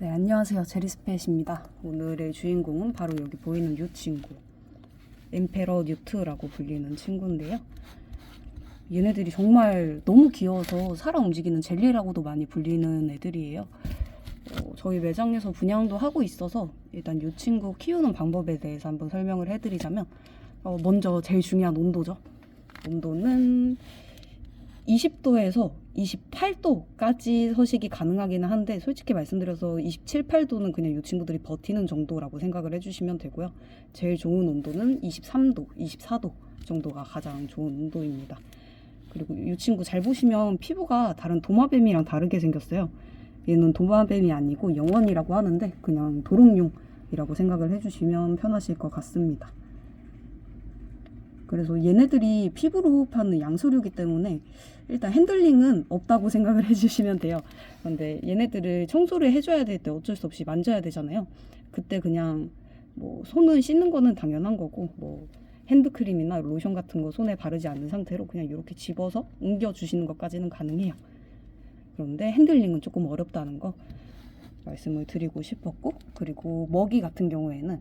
네, 안녕하세요. 제리스펫입니다. 오늘의 주인공은 바로 여기 보이는 이 친구. 엠페러 뉴트라고 불리는 친구인데요. 얘네들이 정말 너무 귀여워서 살아 움직이는 젤리라고도 많이 불리는 애들이에요. 어, 저희 매장에서 분양도 하고 있어서 일단 이 친구 키우는 방법에 대해서 한번 설명을 해드리자면 어, 먼저 제일 중요한 온도죠. 온도는 20도에서 28도까지 서식이 가능하기는 한데 솔직히 말씀드려서 27, 8도는 그냥 이 친구들이 버티는 정도라고 생각을 해주시면 되고요. 제일 좋은 온도는 23도, 24도 정도가 가장 좋은 온도입니다. 그리고 이 친구 잘 보시면 피부가 다른 도마뱀이랑 다르게 생겼어요. 얘는 도마뱀이 아니고 영원이라고 하는데 그냥 도롱뇽이라고 생각을 해주시면 편하실 것 같습니다. 그래서 얘네들이 피부로 호흡하는 양서류이기 때문에 일단 핸들링은 없다고 생각을 해주시면 돼요. 근데 얘네들을 청소를 해줘야 될 때 어쩔 수 없이 만져야 되잖아요. 그때 그냥 뭐 손은 씻는 거는 당연한 거고 뭐 핸드크림이나 로션 같은 거 손에 바르지 않는 상태로 그냥 이렇게 집어서 옮겨 주시는 것까지는 가능해요. 그런데 핸들링은 조금 어렵다는 거 말씀을 드리고 싶었고 그리고 먹이 같은 경우에는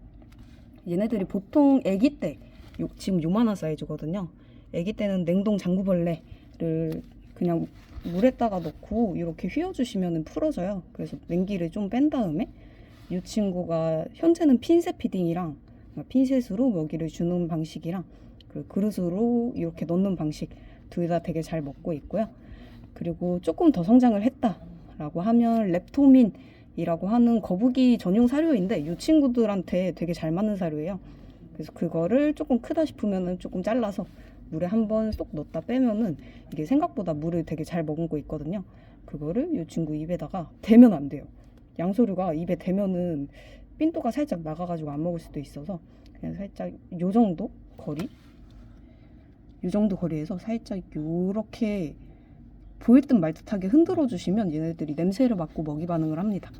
얘네들이 보통 아기 때 요, 지금 요만한 사이즈거든요. 아기 때는 냉동 장구벌레를 그냥 물에다가 넣고 이렇게 휘어주시면 풀어져요. 그래서 냉기를 좀 뺀 다음에 이 친구가 현재는 핀셋 피딩이랑 핀셋으로 먹이를 주는 방식이랑 그 그릇으로 이렇게 넣는 방식 둘 다 되게 잘 먹고 있고요. 그리고 조금 더 성장을 했다라고 하면 렙토민이라고 하는 거북이 전용 사료인데 이 친구들한테 되게 잘 맞는 사료예요. 그래서 그거를 조금 크다 싶으면은 조금 잘라서 물에 한 번 쏙 넣었다 빼면은 이게 생각보다 물을 되게 잘 머금고 있거든요. 그거를 이 친구 입에다가 대면 안 돼요. 양소류가 입에 대면은 삔또가 살짝 나가가지고 안 먹을 수도 있어서 그냥 살짝 요 정도 거리 요 정도 거리에서 살짝 요렇게 보일 듯 말 듯하게 흔들어 주시면 얘네들이 냄새를 맡고 먹이 반응을 합니다.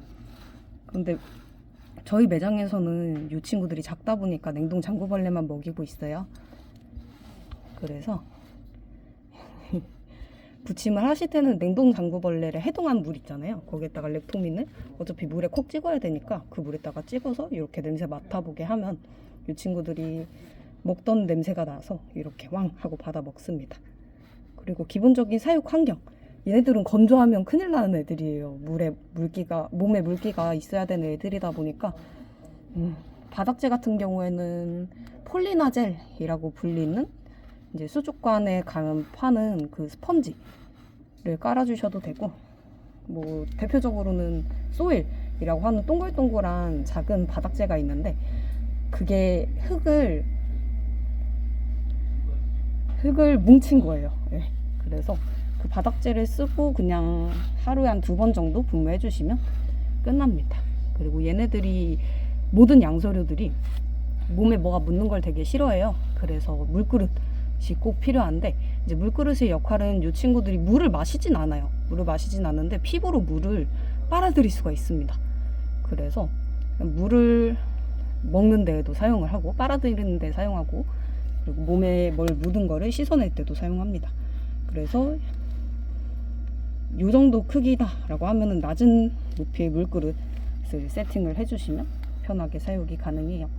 근데 저희 매장에서는 이 친구들이 작다 보니까 냉동 장구벌레만 먹이고 있어요. 그래서 부침을 하실 때는 냉동 장구벌레를 해동한 물 있잖아요. 거기에다가 렙토민을 어차피 물에 콕 찍어야 되니까 그 물에다가 찍어서 이렇게 냄새 맡아보게 하면 이 친구들이 먹던 냄새가 나서 이렇게 왕 하고 받아 먹습니다. 그리고 기본적인 사육 환경. 얘네들은 건조하면 큰일 나는 애들이에요. 물에 물기가 몸에 물기가 있어야 되는 애들이다 보니까 음, 바닥재 같은 경우에는 폴리나젤이라고 불리는 이제 수족관에 가면 파는 그 스펀지를 깔아주셔도 되고 뭐 대표적으로는 소일이라고 하는 동글동글한 작은 바닥재가 있는데 그게 흙을 흙을 뭉친 거예요. 예. 그래서 그 바닥재를 쓰고 그냥 하루에 한 두 번 정도 분무해 주시면 끝납니다. 그리고 얘네들이 모든 양서류들이 몸에 뭐가 묻는 걸 되게 싫어해요. 그래서 물그릇이 꼭 필요한데 이제 물그릇의 역할은 이 친구들이 물을 마시진 않아요. 물을 마시진 않는데 피부로 물을 빨아들일 수가 있습니다. 그래서 물을 먹는 데에도 사용을 하고 빨아들이는 데 사용하고 그리고 몸에 뭘 묻은 거를 씻어낼 때도 사용합니다. 그래서 요 정도 크기다라고 하면은 낮은 높이의 물그릇을 세팅을 해주시면 편하게 사용이 가능해요.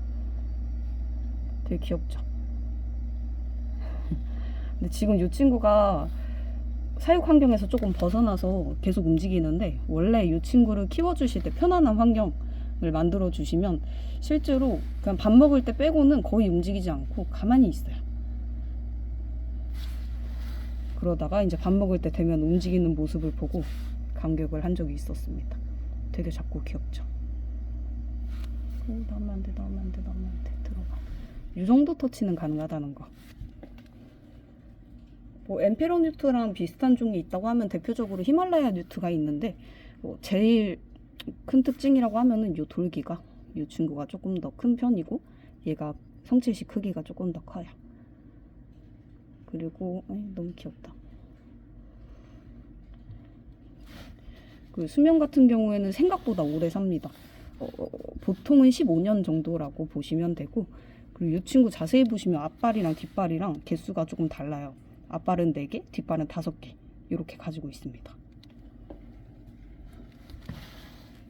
되게 귀엽죠? 근데 지금 이 친구가 사육 환경에서 조금 벗어나서 계속 움직이는데 원래 이 친구를 키워주실 때 편안한 환경을 만들어 주시면 실제로 그냥 밥 먹을 때 빼고는 거의 움직이지 않고 가만히 있어요. 그러다가 이제 밥 먹을 때 되면 움직이는 모습을 보고 감격을 한 적이 있었습니다. 되게 작고 귀엽죠. 오, 나오면 안 돼, 나오면 안 돼, 나오면 안 돼. 들어가. 이 정도 터치는 가능하다는 거. 뭐 엠페로 뉴트랑 비슷한 종이 있다고 하면 대표적으로 히말라야 뉴트가 있는데 뭐 제일 큰 특징이라고 하면은 이 돌기가 이 친구가 조금 더 큰 편이고 얘가 성체시 크기가 조금 더 커요. 그리고 에이, 너무 귀엽다. 그 수명 같은 경우에는 생각보다 오래 삽니다. 어, 보통은 15년 정도라고 보시면 되고 그리고 이 친구 자세히 보시면 앞발이랑 뒷발이랑 개수가 조금 달라요. 앞발은 4개, 뒷발은 5개 이렇게 가지고 있습니다.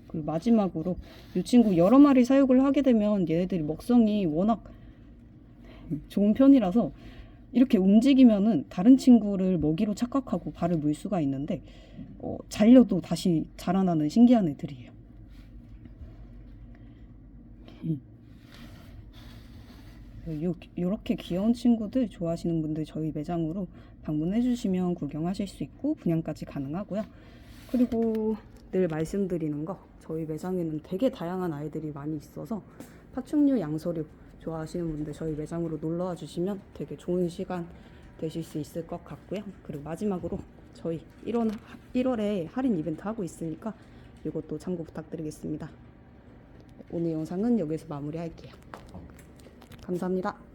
그리고 마지막으로 이 친구 여러 마리 사육을 하게 되면 얘네들이 먹성이 워낙 좋은 편이라서 이렇게 움직이면은 다른 친구를 먹이로 착각하고 발을 물 수가 있는데 어, 잘려도 다시 자라나는 신기한 애들이에요. 요, 요렇게 귀여운 친구들 좋아하시는 분들 저희 매장으로 방문해 주시면 구경하실 수 있고 분양까지 가능하고요. 그리고 늘 말씀드리는 거 저희 매장에는 되게 다양한 아이들이 많이 있어서 파충류, 양서류 좋아하시는 분들 저희 매장으로 놀러 와 주시면 되게 좋은 시간 되실 수 있을 것 같고요. 그리고 마지막으로 저희 1월, 1월에 할인 이벤트 하고 있으니까 이것도 참고 부탁드리겠습니다. 오늘 영상은 여기서 마무리할게요. 감사합니다.